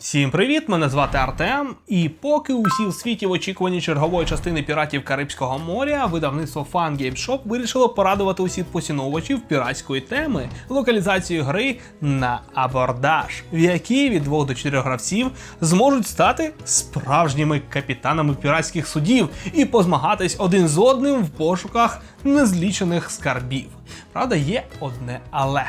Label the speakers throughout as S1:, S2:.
S1: Всім привіт! Мене звати Артем. І поки усі в світі в очікуванні чергової частини піратів Карибського моря, видавництво Fun Game Shop вирішило порадувати усіх поціновувачів піратської теми локалізацією гри на абордаж, в якій від 2 до 4 гравців зможуть стати справжніми капітанами піратських судів і позмагатись один з одним в пошуках незлічених скарбів. Правда, є одне але.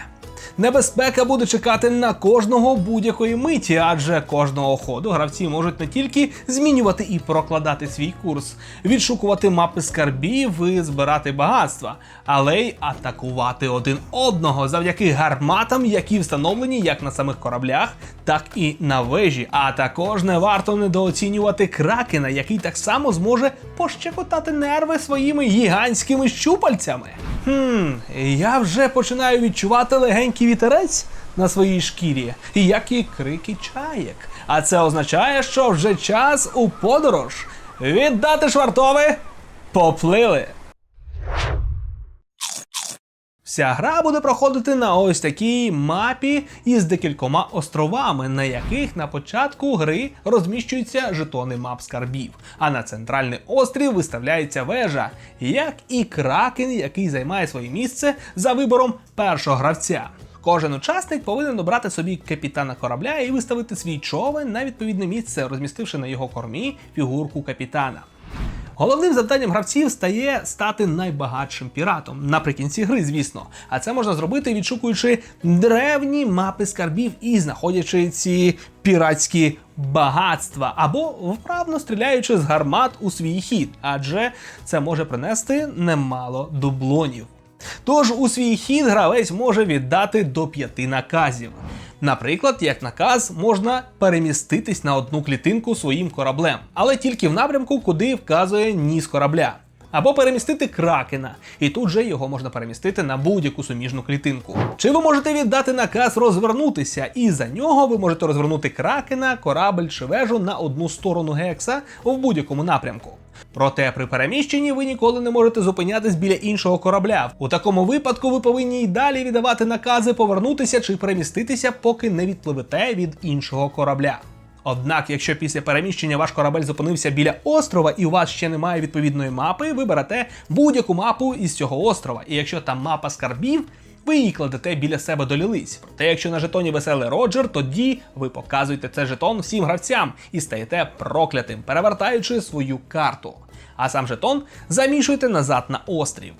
S1: Небезпека буде чекати на кожного будь-якої миті, адже кожного ходу гравці можуть не тільки змінювати і прокладати свій курс, відшукувати мапи скарбів і збирати багатства, але й атакувати один одного завдяки гарматам, які встановлені як на самих кораблях, так і на вежі. А також не варто недооцінювати кракена, який так само зможе пощекотати нерви своїми гігантськими щупальцями. Хм, я вже починаю відчувати легенький вітерець на своїй шкірі, як і крики чаєк. А це означає, що вже час у подорож. Віддати швартове, поплили. Вся гра буде проходити на ось такій мапі із декількома островами, на яких на початку гри розміщуються жетони мап скарбів. А на центральний острів виставляється вежа, як і кракен, який займає своє місце за вибором першого гравця. Кожен учасник повинен обрати собі капітана корабля і виставити свій човен на відповідне місце, розмістивши на його кормі фігурку капітана. Головним завданням гравців стає стати найбагатшим піратом наприкінці гри, звісно. А це можна зробити, відшукуючи древні мапи скарбів і знаходячи ці піратські багатства, або вправно стріляючи з гармат у свій хід, адже це може принести немало дублонів. Тож у свій хід гравець може віддати до п'яти наказів. Наприклад, як наказ можна переміститись на одну клітинку своїм кораблем, але тільки в напрямку, куди вказує ніс корабля. Або перемістити кракена, і тут же його можна перемістити на будь-яку суміжну клітинку. Чи ви можете віддати наказ розвернутися, і за нього ви можете розвернути кракена, корабль чи вежу на одну сторону гекса в будь-якому напрямку. Проте при переміщенні ви ніколи не можете зупинятись біля іншого корабля. У такому випадку ви повинні й далі віддавати накази повернутися чи переміститися, поки не відпливете від іншого корабля. Однак, якщо після переміщення ваш корабель зупинився біля острова і у вас ще немає відповідної мапи, ви берете будь-яку мапу із цього острова. І якщо там мапа скарбів, ви її кладете біля себе до лілиць. Проте, якщо на жетоні веселий Роджер, тоді ви показуєте цей жетон всім гравцям і стаєте проклятим, перевертаючи свою карту. А сам жетон замішуєте назад на острів.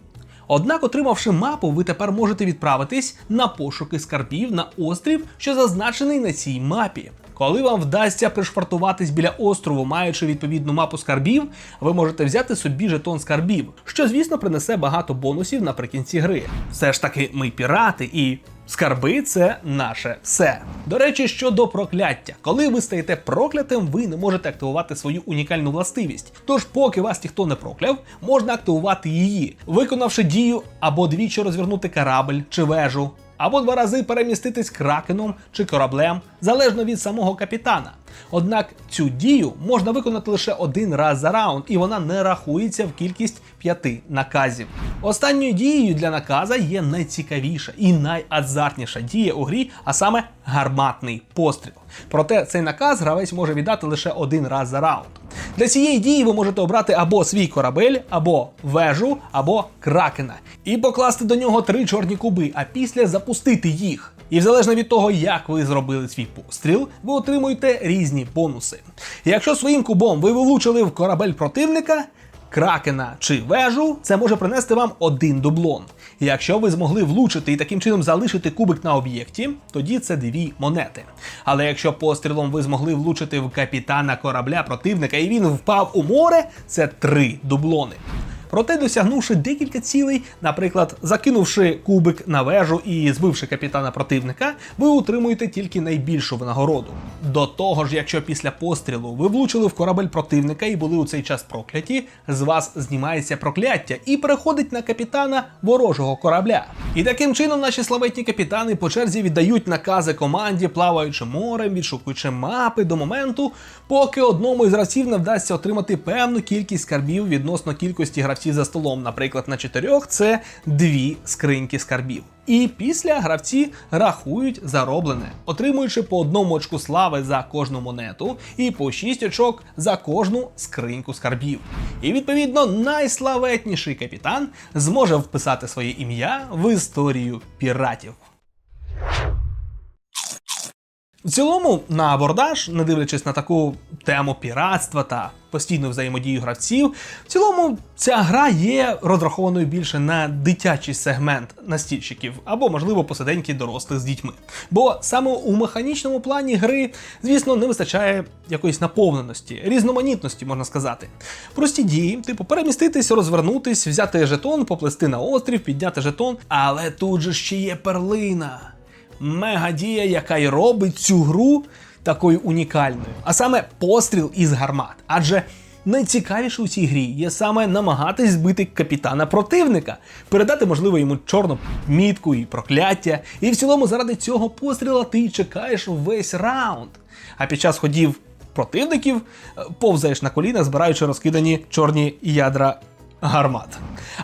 S1: Однак, отримавши мапу, ви тепер можете відправитись на пошуки скарбів на острів, що зазначений на цій мапі. Коли вам вдасться пришвартуватись біля острову, маючи відповідну мапу скарбів, ви можете взяти собі жетон скарбів, що, звісно, принесе багато бонусів наприкінці гри. Все ж таки, ми пірати і. Скарби це наше все. До речі, щодо прокляття, коли ви стаєте проклятим, ви не можете активувати свою унікальну властивість. Тож, поки вас ніхто не прокляв, можна активувати її, виконавши дію або двічі розвернути корабль чи вежу, або два рази переміститись кракеном чи кораблем, залежно від самого капітана. Однак цю дію можна виконати лише один раз за раунд, і вона не рахується в кількість п'яти наказів. Останньою дією для наказа є найцікавіша і найазартніша дія у грі, а саме гарматний постріл. Проте цей наказ гравець може віддати лише один раз за раунд. Для цієї дії ви можете обрати або свій корабель, або вежу, або кракена, і покласти до нього три чорні куби, а після запустити їх. І залежно від того, як ви зробили свій постріл, ви отримуєте різні бонуси. Якщо своїм кубом ви влучили в корабель противника, кракена чи вежу, це може принести вам один дублон. Якщо ви змогли влучити і таким чином залишити кубик на об'єкті, тоді це дві монети. Але якщо пострілом ви змогли влучити в капітана корабля противника і він впав у море, це три дублони. Проте, досягнувши декілька цілей, наприклад, закинувши кубик на вежу і збивши капітана противника, ви отримуєте тільки найбільшу винагороду. До того ж, якщо після пострілу ви влучили в корабель противника і були у цей час прокляті, з вас знімається прокляття і переходить на капітана ворожого корабля. І таким чином наші славетні капітани по черзі віддають накази команді, плаваючи морем, відшукуючи мапи до моменту, поки одному із гравців не вдасться отримати певну кількість скарбів відносно кількості гравців за столом. Наприклад, на чотирьох це дві скриньки скарбів. І після гравці рахують зароблене, отримуючи по одному очку слави за кожну монету і по 6 очок за кожну скриньку скарбів. І відповідно найславетніший капітан зможе вписати своє ім'я в історію піратів. В цілому, на абордаж, не дивлячись на таку тему піратства та постійну взаємодію гравців, в цілому ця гра є розрахованою більше на дитячий сегмент настільщиків або, можливо, посиденьки дорослих з дітьми. Бо саме у механічному плані гри, звісно, не вистачає якоїсь наповненості, різноманітності, можна сказати. Прості дії, типу переміститись, розвернутись, взяти жетон, поплести на острів, підняти жетон. Але тут же ще є перлина мегадія, яка й робить цю гру такою унікальною. А саме постріл із гармат. Адже найцікавіше у цій грі є саме намагатись збити капітана противника, передати, можливо, йому чорну мітку і прокляття. І в цілому, заради цього постріла ти чекаєш весь раунд. А під час ходів противників е, повзаєш на колінах, збираючи розкидані чорні ядра гармат.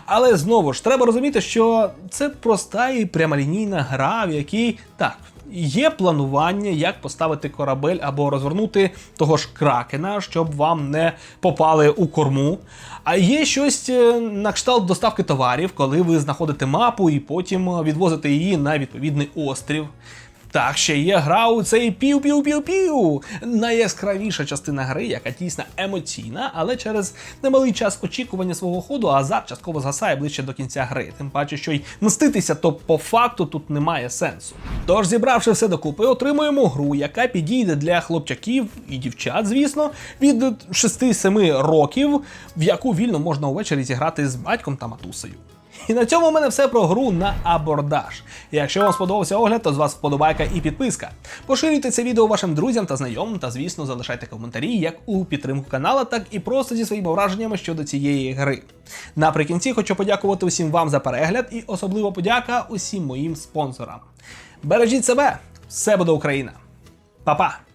S1: Але знову ж треба розуміти, що це проста і прямолінійна гра, в якій так. Є планування, як поставити корабель або розвернути того ж кракена, щоб вам не попали у корму. А є щось е, на кшталт доставки товарів, коли ви знаходите мапу і потім відвозите її на відповідний острів. Так, ще є гра у цей пів-пів-пів-пів. Найяскравіша частина гри, яка дійсно емоційна, але через немалий час очікування свого ходу азарт частково згасає ближче до кінця гри. Тим паче, що й мститися, то по факту тут немає сенсу. Тож, зібравши все докупи, отримуємо гру, яка підійде для хлопчаків і дівчат, звісно, від 6-7 років, в яку вільно можна увечері зіграти з батьком та матусею. І на цьому в мене все про гру на абордаж. Якщо вам сподобався огляд, то з вас вподобайка і підписка. Поширюйте це відео вашим друзям та знайомим, та звісно залишайте коментарі як у підтримку канала, так і просто зі своїми враженнями щодо цієї гри. Наприкінці хочу подякувати усім вам за перегляд і особливо подяка усім моїм спонсорам. Бережіть себе! Все буде Україна! Па-па!